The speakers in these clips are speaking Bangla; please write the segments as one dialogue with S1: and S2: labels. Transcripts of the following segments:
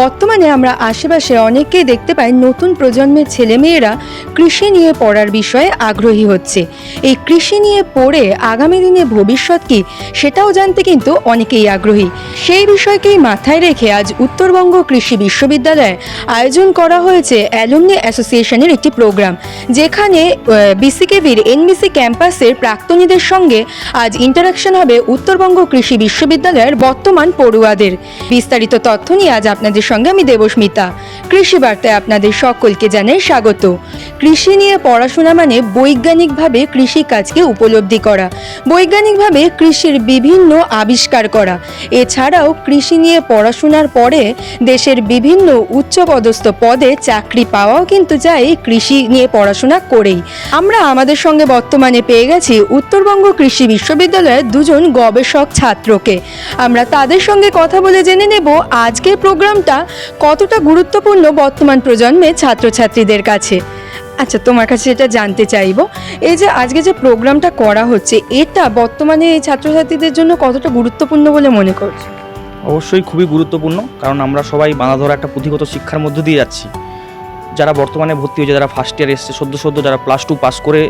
S1: বর্তমানে আমরা আশেপাশে অনেককেই দেখতে পাই নতুন প্রজন্মের ছেলেমেয়েরা কৃষি নিয়ে পড়ার বিষয়ে আগ্রহী হচ্ছে। এই কৃষি নিয়ে পড়ে আগামী দিনে ভবিষ্যৎ কি সেটাও জানতে কিন্তু অনেকেই আগ্রহী। সেই বিষয়কেই মাথায় রেখে আজ উত্তরবঙ্গ কৃষি বিশ্ববিদ্যালয়ে আয়োজন করা হয়েছে অ্যালুমনি অ্যাসোসিয়েশনের একটি প্রোগ্রাম। যেখানে বিসিকেবির এনবিসি ক্যাম্পাসের প্রাক্তনীদের সঙ্গে আজ ইন্টারাকশন হবে উত্তরবঙ্গ কৃষি বিশ্ববিদ্যালয়ের বর্তমান পড়ুয়াদের। বিস্তারিত তথ্য নিয়ে আজ আপনাদের সঙ্গে আমি দেবস্মিতা। কৃষি বার্তায় আপনাদের সকলকে জানাই স্বাগত। কৃষি নিয়ে পড়াশোনা মানে বৈজ্ঞানিকভাবে কৃষি কাজকে উপলব্ধি করা, বৈজ্ঞানিকভাবে কৃষির বিভিন্ন আবিষ্কার করা। এছাড়াও কৃষি নিয়ে পড়াশোনার পরে দেশের বিভিন্ন উচ্চপদস্থ পদে চাকরি পাওয়াও কিন্তু যায় কৃষি নিয়ে পড়াশোনা করেই। আমরা আমাদের সঙ্গে বর্তমানে পেয়ে গেছি উত্তরবঙ্গ কৃষি বিশ্ববিদ্যালয়ের দুজন গবেষক ছাত্রকে। আমরা তাদের সঙ্গে কথা বলে জেনে নেব আজকের প্রোগ্রামটা কতটা গুরুত্বপূর্ণ বর্তমান প্রজন্মে ছাত্রছাত্রীদের কাছে? আচ্ছা তোমার কাছে এটা জানতে চাইব, এই যে আজকে যে প্রোগ্রামটা করা হচ্ছে, এটা বর্তমানে এই ছাত্রছাত্রীদের জন্য কতটা গুরুত্বপূর্ণ বলে মনে করছ?
S2: অবশ্যই খুবই গুরুত্বপূর্ণ, কারণ আমরা সবাই বাঁধা ধরা একটা পুঁথিগত শিক্ষার মধ্য দিয়ে যাচ্ছি। যারা বর্তমানে ভর্তি হয়েছে, যারা ফার্স্ট ইয়ার এসছে সদ্য সদ্য যারা প্লাস টু পাস করে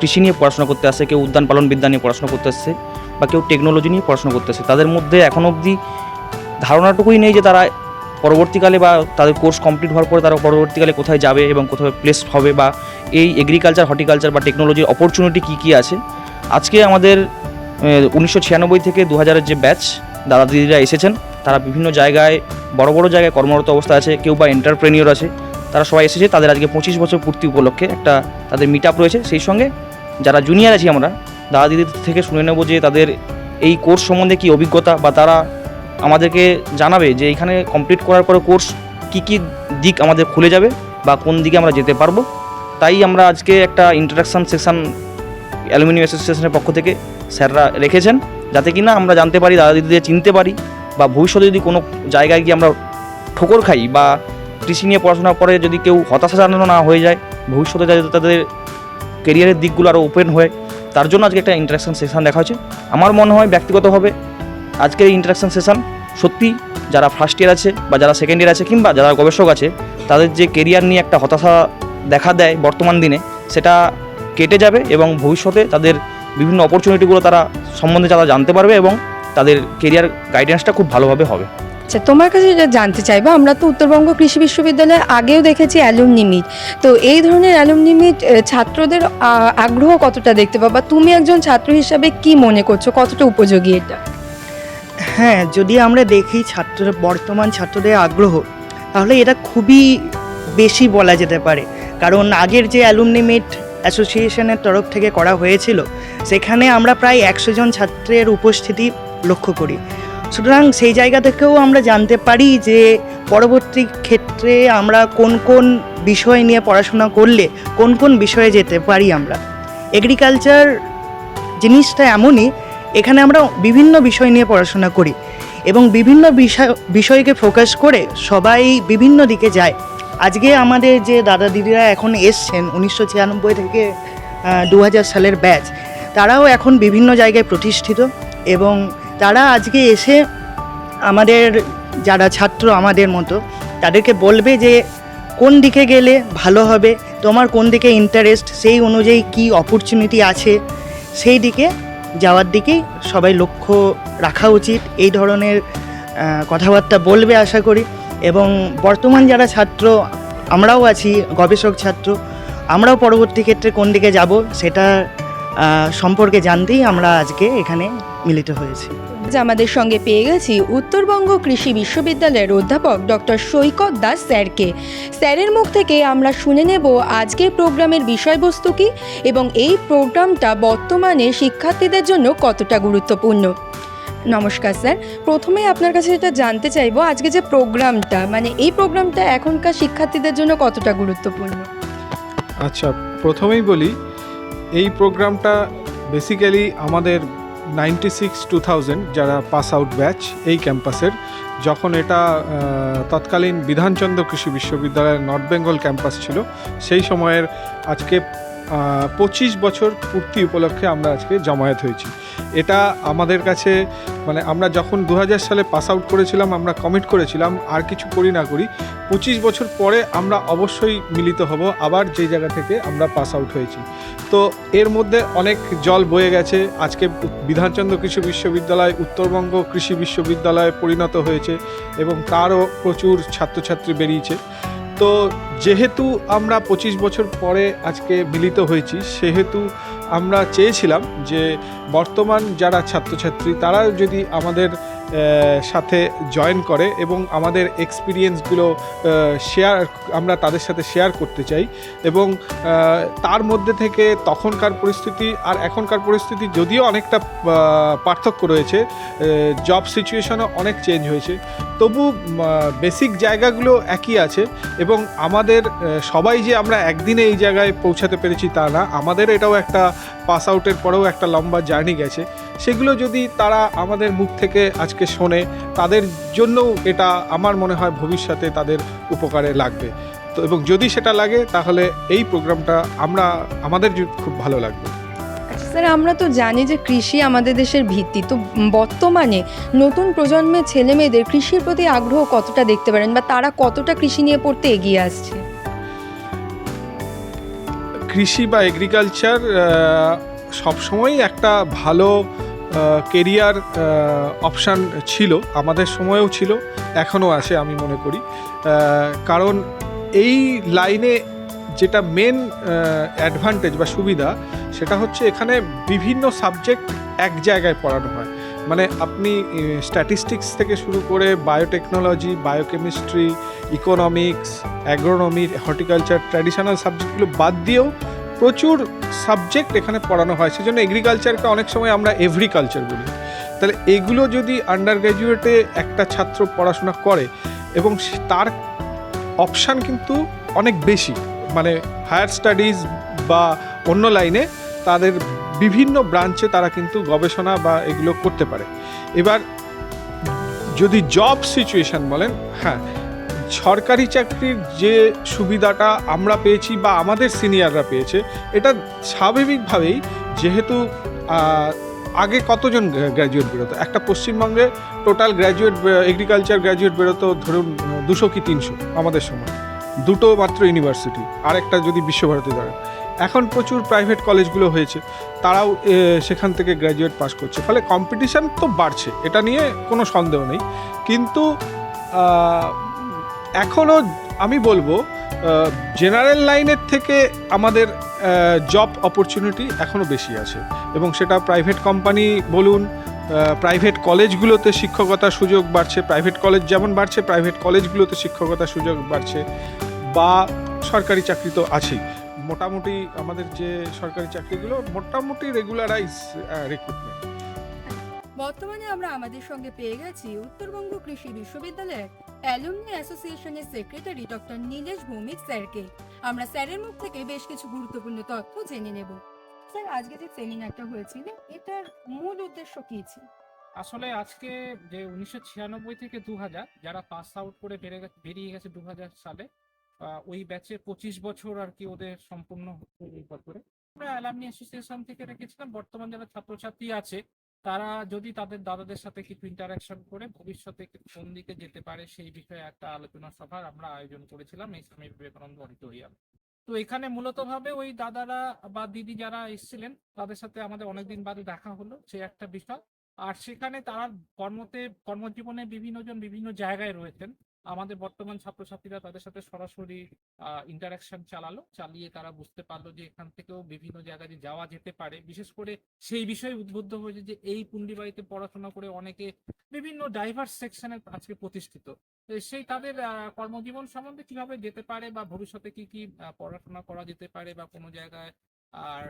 S2: কৃষি নিয়ে পড়াশোনা করতে আসছে, কেউ উদ্যান পালন বিদ্যা নিয়ে পড়াশোনা করতে আসছে, বা কেউ টেকনোলজি নিয়ে পড়াশোনা করতে আসছে, তাদের মধ্যে এখন অবধি ধারণাটুকুই নেই যে তারা পরবর্তীকালে বা তাদের কোর্স কমপ্লিট হওয়ার পরে তারা পরবর্তীকালে কোথায় যাবে এবং কোথায় প্লেস হবে বা এই এগ্রিকালচার হর্টিকালচার বা টেকনোলজির অপরচুনিটি কী কী আছে? আজকে আমাদের উনিশশো ছিয়ানব্বই থেকে দু হাজারের যে ব্যাচ দাদা দিদিরা এসেছেন, তারা বিভিন্ন জায়গায়, বড় বড় জায়গায় কর্মরত অবস্থা আছে, কেউ বা এন্টারপ্রেনিয়র আছে, তারা সবাই এসেছে, তাদের আজকে পঁচিশ বছর পূর্তি উপলক্ষে একটা তাদের মিট আপ রয়েছে, সেই সঙ্গে যারা জুনিয়র আছি আমরা, দাদা দিদির থেকে শুনে নেব যে তাদের এই কোর্স সম্বন্ধে কি অভিজ্ঞতা বা তারা আমাদেরকে জানাবে যে এখানে কমপ্লিট করার পরে কোর্স কি কি দিক আমাদের খুলে যাবে বা কোন দিকে আমরা যেতে পারব। তাই আমরা আজকে একটা ইন্টারাকশান সেশন অ্যালুমিনিয়াম অ্যাসোসিয়েশনের পক্ষ থেকে স্যাররা রেখেছেন। যাতে কিনা আমরা জানতে পারি, দাদা দিদিদের চিনতে পারি বা ভবিষ্যতে যদি কোনো জায়গায় গিয়ে আমরা ঠোকর খাই বা কৃষি নিয়ে পড়াশোনার পরে যদি কেউ হতাশা জানানো না হয়ে যায়, ভবিষ্যতে যাতে তাদের কেরিয়ারের দিকগুলো আরও ওপেন হয়, তার জন্য আজকে একটা ইন্টারাকশন সেশন দেখা হয়েছে। আমার মনে হয় ব্যক্তিগতভাবে আজকের এই ইন্টারাকশন সেশন সত্যি যারা ফার্স্ট ইয়ার আছে বা যারা সেকেন্ড ইয়ার আছে কিংবা যারা গবেষক আছে, তাদের যে কেরিয়ার নিয়ে একটা হতাশা দেখা দেয় বর্তমান দিনে, সেটা কেটে যাবে এবং ভবিষ্যতে তাদের বিভিন্ন অপরচুনিটিগুলো তারা সম্বন্ধে তারা জানতে পারবে এবং তাদের কেরিয়ার গাইডেন্সটা খুব ভালোভাবে হবে।
S1: আচ্ছা তোমার কাছে জানতে চাইব, আমরা তো উত্তরবঙ্গ কৃষি বিশ্ববিদ্যালয়ে আগেও দেখেছি অ্যালুমনি মিট তো এই ধরনের অ্যালুমনি মিট ছাত্রদের আগ্রহ কতটা দেখতে পাবা? তুমি একজন ছাত্র হিসাবে কি মনে করছ? কতটা উপযোগী এটা?
S3: হ্যাঁ যদি আমরা দেখি ছাত্র, বর্তমান ছাত্রদের আগ্রহ, তাহলে এটা খুবই বেশি বলা যেতে পারে। কারণ আগের যে অ্যালুমনি মিট অ্যাসোসিয়েশনের তরফ থেকে করা হয়েছিল, সেখানে আমরা প্রায় একশো জন ছাত্রের উপস্থিতি লক্ষ্য করি। সুতরাং সেই জায়গা থেকেও আমরা জানতে পারি যে পরবর্তী ক্ষেত্রে আমরা কোন কোন বিষয় নিয়ে পড়াশোনা করলে কোন কোন বিষয়ে যেতে পারি আমরা। এগ্রিকালচার জিনিসটা এমনই এখানে আমরা বিভিন্ন বিষয় নিয়ে পড়াশোনা করি এবং বিভিন্ন বিষয় বিষয়কে ফোকাস করে সবাই বিভিন্ন দিকে যায়। আজকে আমাদের যে দাদা দিদিরা এখন এসছেন, উনিশশো ছিয়ানব্বই থেকে দু হাজার সালের ব্যাচ, তারাও এখন বিভিন্ন জায়গায় প্রতিষ্ঠিত এবং তারা আজকে এসে আমাদের যারা ছাত্র আমাদের মতো, তাদেরকে বলবে যে কোন দিকে গেলে ভালো হবে, তোমার কোন দিকে ইন্টারেস্ট সেই অনুযায়ী কি অপরচুনিটি আছে, সেই দিকে যাওয়ার দিকেই সবাই লক্ষ্য রাখা উচিত। এই ধরনের কথাবার্তা বলবে আশা করি। এবং বর্তমান যারা ছাত্র, আমরাও আছি, গবেষক ছাত্র, আমরাও পরবর্তী ক্ষেত্রে কোন দিকে যাব সেটা সম্পর্কে জানতেই আমরা আজকে এখানে মিলিত হয়েছি।
S1: আজ আমাদের সঙ্গে পেয়ে গেছি উত্তরবঙ্গ কৃষি বিশ্ববিদ্যালয়ের অধ্যাপক ডক্টর সৈকত দাস স্যারকে। স্যারের মুখ থেকে আমরা শুনে নেব আজকের প্রোগ্রামের বিষয়বস্তু কী এবং এই প্রোগ্রামটা বর্তমানে শিক্ষার্থীদের জন্য কতটা গুরুত্বপূর্ণ। নমস্কার স্যার প্রথমেই আপনার কাছে এটা জানতে চাইব আজকে যে প্রোগ্রামটা মানে এই প্রোগ্রামটা এখনকার শিক্ষার্থীদের জন্য কতটা গুরুত্বপূর্ণ?
S4: আচ্ছা প্রথমেই বলি এই প্রোগ্রামটা বেসিক্যালি আমাদের নাইনটি সিক্স টু থাউজেন্ড যারা পাস আউট ব্যাচ এই ক্যাম্পাসের, যখন এটা তৎকালীন বিধানচন্দ্র কৃষি বিশ্ববিদ্যালয়ের নর্থ বেঙ্গল ক্যাম্পাস ছিল, সেই সময়ের আজকে পঁচিশ বছর পূর্তি উপলক্ষে আমরা আজকে জমায়েত হয়েছি। এটা আমাদের কাছে মানে আমরা যখন দু হাজার সালে পাস আউট করেছিলাম, আমরা কমিট করেছিলাম, আর কিছু করি না করি, পঁচিশ বছর পরে আমরা অবশ্যই মিলিত হব, আবার যে জায়গা থেকে আমরা পাস আউট হয়েছি। তো এর মধ্যে অনেক জল বয়ে গেছে। আজকে বিধানচন্দ্র কৃষি বিশ্ববিদ্যালয়, উত্তরবঙ্গ কৃষি বিশ্ববিদ্যালয়ে পরিণত হয়েছে এবং তারও প্রচুর ছাত্রছাত্রী বেরিয়েছে। তো যেহেতু আমরা পঁচিশ বছর পরে আজকে মিলিত হয়েছি, সেহেতু আমরা চেয়েছিলাম যে বর্তমান যারা ছাত্রছাত্রী তারা যদি আমাদের সাথে জয়েন করে এবং আমাদের এক্সপিরিয়েন্সগুলো শেয়ার আমরা তাদের সাথে শেয়ার করতে চাই। এবং তার মধ্যে থেকে তখনকার পরিস্থিতি আর এখনকার পরিস্থিতি যদিও অনেকটা পার্থক্য রয়েছে জব সিচুয়েশনও অনেক চেঞ্জ হয়েছে। তবু বেসিক জায়গাগুলো একই আছে এবং আমাদের সবাই যে আমরা একদিনে এই জায়গায় পৌঁছাতে পেরেছি তা না। আমাদের এটাও একটা পাস আউটের পরেও একটা লম্বা জার্নি গেছে। সেগুলো যদি তারা আমাদের মুখ থেকে আজকে শোনে তাদের জন্যও এটা আমার মনে হয় ভবিষ্যতে তাদের উপকারে লাগবে। তো এবং যদি সেটা লাগে তাহলে এই প্রোগ্রামটা আমরা আমাদের খুব ভালো লাগবে।
S1: আচ্ছা স্যার আমরা তো জানি যে কৃষি আমাদের দেশের ভিত্তি। তো বর্তমানে নতুন প্রজন্মের ছেলে মেয়েদের কৃষির প্রতি আগ্রহ কতটা দেখতে পারেন বা তারা কতটা কৃষি নিয়ে পড়তে এগিয়ে আসছে?
S4: কৃষি বা এগ্রিকালচার সবসময়ই একটা ভালো কেরিয়ার অপশান ছিল, আমাদের সময়েও ছিল, এখনও আছে আমি মনে করি। কারণ এই লাইনে যেটা মেন অ্যাডভান্টেজ বা সুবিধা, সেটা হচ্ছে এখানে বিভিন্ন সাবজেক্ট এক জায়গায় পড়ানো হয়। মানে আপনি স্ট্যাটিস্টিক্স থেকে শুরু করে biotechnology biochemistry economics agronomy horticulture traditional সাবজেক্টগুলো বাদ দিয়েও প্রচুর সাবজেক্ট এখানে পড়ানো হয়, সেজন্য এগ্রিকালচারকে অনেক সময় আমরা এভরিকালচার বলি। তাহলে এগুলো যদি আন্ডার গ্র্যাজুয়েটে একটা ছাত্র পড়াশোনা করে, এবং তার অপশান কিন্তু অনেক বেশি। মানে হায়ার স্টাডিজ বা অন্য লাইনে তাদের বিভিন্ন ব্রাঞ্চে তারা কিন্তু গবেষণা বা এগুলো করতে পারে। এবার যদি জব সিচুয়েশন বলেন হ্যাঁ সরকারি চাকরির যে সুবিধাটা আমরা পেয়েছি বা আমাদের সিনিয়ররা পেয়েছে, এটা স্বাভাবিকভাবেই যেহেতু আগে কতজন গ্র্যাজুয়েট বেরোতো? একটা পশ্চিমবঙ্গে টোটাল গ্র্যাজুয়েট এগ্রিকালচার গ্র্যাজুয়েট বেরোতো ধরুন দুশো কি তিনশো আমাদের সময়। দুটো মাত্র ইউনিভার্সিটি আর একটা যদি বিশ্বভারতী ধরেন। এখন প্রচুর প্রাইভেট কলেজগুলো হয়েছে, তারাও সেখান থেকে গ্র্যাজুয়েট পাস করছে। ফলে কম্পিটিশান তো বাড়ছে, এটা নিয়ে কোনো সন্দেহ নেই। কিন্তু এখনও আমি বলব জেনারেল লাইনের থেকে আমাদের জব অপরচুনিটি এখনও বেশি আছে। এবং সেটা প্রাইভেট কোম্পানি বলুন প্রাইভেট কলেজগুলোতে শিক্ষকতার সুযোগ বাড়ছে প্রাইভেট কলেজ যেমন বাড়ছে প্রাইভেট কলেজগুলোতে শিক্ষকতার সুযোগ বাড়ছে, বা সরকারি চাকরি তো আছেই। মোটামুটি আমাদের যে সরকারি চাকরিগুলো মোটামুটি রেগুলারাইজ রিক্রুটমেন্ট
S1: বর্তমানে আমরা আমাদের সঙ্গে পেয়ে গেছি উত্তরবঙ্গ কৃষি বিশ্ববিদ্যালয়ের অ্যালুমনি অ্যাসোসিয়েশনের সেক্রেটারি ডক্টর নীলেশ ভৌমিক স্যারকে। আমরা স্যারের মুখ থেকে বেশ কিছু গুরুত্বপূর্ণ তথ্য জেনে নেব। স্যার, আজকে যে সেমিনারটা হয়েছিল, এটার মূল উদ্দেশ্য কী ছিল?
S5: আসলে আজকে যে উনিশশো ছিয়ানব্বই থেকে দু হাজার যারা পাস আউট করে বেড়ে বেরিয়ে গেছে দু হাজার সালে ওই ব্যাচে পঁচিশ বছর আর কি ওদের সম্পূর্ণ করে আমরা অ্যালামনি অ্যাসোসিয়েশন থেকে রেখেছিলাম, বর্তমান যারা ছাত্রছাত্রী আছে তারা যদি তাদের দাদাদের সাথে কিছু ইন্টারাকশন করে, ভবিষ্যতে কোন দিকে যেতে পারে সেই বিষয়ে একটা আলোচনা সভার আমরা আয়োজন করেছিলাম এই স্বামী বিবেকানন্দ অডিটোরিয়াম। তো এখানে মূলত ভাবে ওই দাদারা বা দিদি যারা এসেছিলেন, তাদের সাথে আমাদের অনেকদিন বাদে দেখা হলো, সে একটা বিষয়। আর সেখানে তারা কর্মতে, কর্মজীবনে বিভিন্ন জন বিভিন্ন জায়গায় রয়েছেন। আমাদের বর্তমান ছাত্রছাত্রীরা তাদের সাথে সরাসরি ইন্টারাকশন চালালো, চালিয়ে তারা বুঝতে পারল যে এখান থেকেও বিভিন্ন জায়গায় যাওয়া যেতে পারে। বিশেষ করে সেই বিষয়ে উদ্বুদ্ধ হয়েছে যে এই পুন্ডিবাড়িতে পড়াশোনা করে অনেকে বিভিন্ন ডাইভার্স সেকশনে আজকে প্রতিষ্ঠিত। সেই তাদের কর্মজীবন সম্বন্ধে কীভাবে যেতে পারে বা ভবিষ্যতে কি কি পড়াশোনা করা যেতে পারে বা কোনো জায়গায়, আর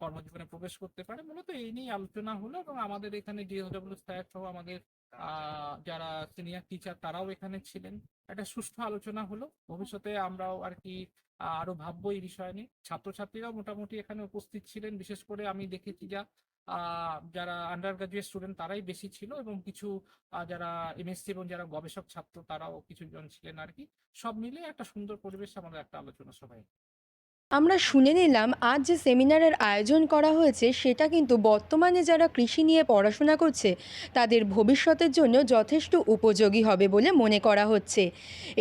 S5: কর্মজীবনে প্রবেশ করতে পারে, মূলত এই নিয়ে আলোচনা হলো এবং আমাদের এখানে ডিএসডব্লিউ স্যার সহ আমাদের যারা সিনিয়র টিচার তারাও এখানে ছিলেন। একটা সুষ্ঠু আলোচনা হলো। ভবিষ্যতে আমরাও আর কি আরও ভাববো এই বিষয় নিয়ে। ছাত্রছাত্রীরাও মোটামুটি এখানে উপস্থিত ছিলেন। বিশেষ করে আমি দেখেছি যা যারা আন্ডার গ্রাজুয়েট স্টুডেন্ট তারাই বেশি ছিল এবং কিছু যারা এমএসসি এবং যারা গবেষক ছাত্র তারাও কিছু জন ছিলেন আর কি। সব মিলিয়ে একটা সুন্দর পরিবেশ আমাদের একটা আলোচনা সভায়।
S1: আমরা শুনে নিলাম, আজ যে সেমিনারের আয়োজন করা হয়েছে, সেটা কিন্তু বর্তমানে যারা কৃষি নিয়ে পড়াশোনা করছে, তাদের ভবিষ্যতের জন্য যথেষ্ট উপযোগী হবে বলে মনে করা হচ্ছে।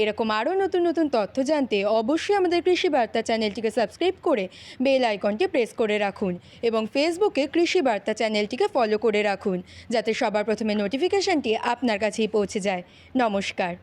S1: এরকম আরও নতুন নতুন তথ্য জানতে অবশ্যই আমাদের কৃষি বার্তা চ্যানেলটিকে সাবস্ক্রাইব করে বেল আইকনটি প্রেস করে রাখুন এবং ফেসবুকে কৃষি বার্তা চ্যানেলটিকে ফলো করে রাখুন, যাতে সবার প্রথমে নোটিফিকেশনটি আপনার কাছেই পৌঁছে যায়। নমস্কার।